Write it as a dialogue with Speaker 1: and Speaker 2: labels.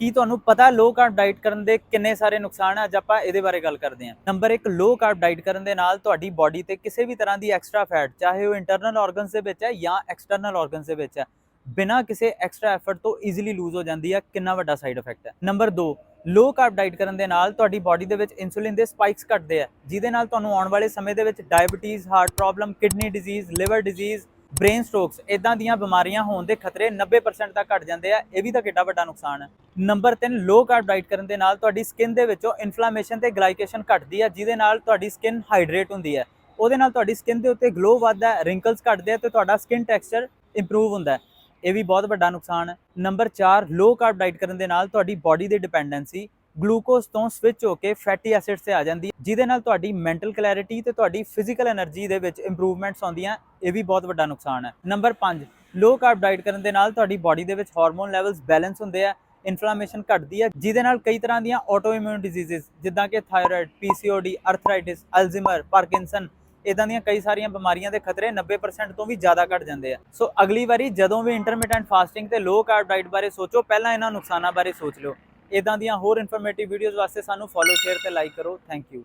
Speaker 1: ਕੀ ਤੁਹਾਨੂੰ ਪਤਾ ਲੋ carb diet ਕਰਨ ਦੇ ਕਿੰਨੇ ਸਾਰੇ ਨੁਕਸਾਨ ਆ? ਅੱਜ ਆਪਾਂ ਇਹਦੇ ਬਾਰੇ ਗੱਲ ਕਰਦੇ ਹਾਂ। ਨੰਬਰ 1 ਲੋ ਕਾਰਬ ਡਾਈਟ ਕਰਨ ਦੇ ਨਾਲ ਤੁਹਾਡੀ ਬਾਡੀ ਤੇ ਕਿਸੇ ਵੀ ਤਰ੍ਹਾਂ ਦੀ ਐਕਸਟਰਾ ਫੈਟ ਚਾਹੇ ਉਹ ਇੰਟਰਨਲ ਆਰਗਨਸ ਦੇ ਵਿੱਚ ਹੈ ਜਾਂ ਐਕਸਟਰਨਲ ਆਰਗਨਸ ਦੇ ਵਿੱਚ ਹੈ, ਬਿਨਾਂ ਕਿਸੇ ਐਕਸਟਰਾ ਐਫਰਟ ਤੋਂ ਈਜ਼ੀਲੀ ਲੂਜ਼ ਹੋ ਜਾਂਦੀ ਹੈ ਕਿੰਨਾ ਵੱਡਾ ਸਾਈਡ ਇਫੈਕਟ ਹੈ। ਨੰਬਰ 2 ਲੋ ਕਾਰਬ ਡਾਈਟ ਕਰਨ ਦੇ ਨਾਲ ਤੁਹਾਡੀ ਬਾਡੀ ਦੇ ਵਿੱਚ ਇਨਸੂਲਿਨ ਦੇ ਸਪਾਈਕਸ ਘਟਦੇ ਆ, ਜਿਹਦੇ ਨਾਲ ਤੁਹਾਨੂੰ ਆਉਣ ਵਾਲੇ ਸਮੇਂ ਦੇ ਵਿੱਚ diabetes heart problem kidney disease liver disease brain strokes ਇਦਾਂ ਦੀਆਂ ਬਿਮਾਰੀਆਂ ਹੋਣ ਦੇ ਖਤਰੇ 90% ਤੱਕ ਘਟ ਜਾਂਦੇ ਆ, ਇਹ ਵੀ ਤਾਂ ਕਿੱਡਾ ਵੱਡਾ ਨੁਕਸਾਨ ਹੈ ਨੰਬਰ 3 ਲੋ ਕਾਰਬ ਡਾਈਟ ਕਰਨ ਦੇ ਨਾਲ ਤੁਹਾਡੀ ਸਕਿਨ ਦੇ ਵਿੱਚੋਂ ਇਨਫਲੇਮੇਸ਼ਨ ਤੇ ਗਲਾਈਕੇਸ਼ਨ ਘਟਦੀ ਹੈ ਜਿਹਦੇ ਨਾਲ ਤੁਹਾਡੀ ਸਕਿਨ ਹਾਈਡਰੇਟ ਹੁੰਦੀ ਹੈ ਉਹਦੇ ਨਾਲ ਤੁਹਾਡੀ ਸਕਿਨ ਦੇ ਉੱਤੇ ਗਲੋ ਵੱਧਦਾ ਹੈ ਰਿੰਕਲਸ ਘਟਦੇ ਆ ਤੇ ਤੁਹਾਡਾ ਸਕਿਨ ਟੈਕਸਚਰ ਇੰਪਰੂਵ ਹੁੰਦਾ ਇਹ ਵੀ ਬਹੁਤ ਵੱਡਾ ਨੁਕਸਾਨ ਹੈ ਨੰਬਰ 4 ਲੋ ਕਾਰਬ ਡਾਈਟ ਕਰਨ ਦੇ ਨਾਲ ਤੁਹਾਡੀ ਬਾਡੀ ਦੀ ਡਿਪੈਂਡੈਂਸੀ ਗਲੂਕੋਜ਼ ਤੋਂ ਸਵਿਚ ਹੋ ਕੇ ਫੈਟੀ ਐਸਿਡਸ ਤੇ ਆ ਜਾਂਦੀ ਹੈ, ਜਿਹਦੇ ਨਾਲ ਤੁਹਾਡੀ ਮੈਂਟਲ ਕਲੈਰਿਟੀ ਤੇ ਤੁਹਾਡੀ ਫਿਜ਼ੀਕਲ એનર્ਜੀ ਦੇ ਵਿੱਚ ਇੰਪਰੂਵਮੈਂਟਸ ਆਉਂਦੀਆਂ, ਇਹ ਵੀ ਬਹੁਤ ਵੱਡਾ ਨੁਕਸਾਨ ਹੈ। ਨੰਬਰ 5 ਲੋ ਕਾਰਬ ਡਾਈਟ ਕਰਨ ਦੇ ਨਾਲ ਤੁਹਾਡੀ ਬਾਡੀ ਦੇ ਵਿੱਚ ਹਾਰਮੋਨ ਲੈਵਲਸ ਬੈਲੈਂਸ ਹੁੰਦੇ ਆ ਇਨਫਲੇਮੇਸ਼ਨ ਘਟਦੀ ਹੈ, ਜਿਹਦੇ ਨਾਲ ਕਈ ਤਰ੍ਹਾਂ ਦੀਆਂ ਆਟੋ ਇਮਿਊਨ ਡਿਜ਼ੀਜ਼ਸ ਜਿੱਦਾਂ ਕਿ thyroid PCOD arthritis Alzheimer Parkinson ਇਦਾਂ ਦੀਆਂ ਕਈ ਸਾਰੀਆਂ ਬਿਮਾਰੀਆਂ ਦੇ ਖਤਰੇ 90% ਤੋਂ ਵੀ ਜ਼ਿਆਦਾ ਘਟ ਜਾਂਦੇ ਆ। ਸੋ ਅਗਲੀ ਵਾਰੀ ਜਦੋਂ ਵੀ ਇੰਟਰਮੀਟੈਂਟ ਫਾਸਟਿੰਗ ਤੇ ਲੋ ਕਾਰਬ ਡਾਈਟ ਬਾਰੇ ਸੋਚੋ, ਪਹਿਲਾਂ ਇਹਨਾਂ ਨੁਕਸਾਨਾਂ ਬਾਰੇ ਸੋਚ ਲਓ। ਇਦਾਂ ਦੀਆਂ ਹੋਰ ਇਨਫੋਰਮੇਟਿਵ ਵੀਡੀਓਜ਼ ਵਾਸਤੇ ਸਾਨੂੰ ਫੋਲੋ ਸ਼ੇਅਰ ਤੇ ਲਾਈਕ ਕਰੋ। Thank you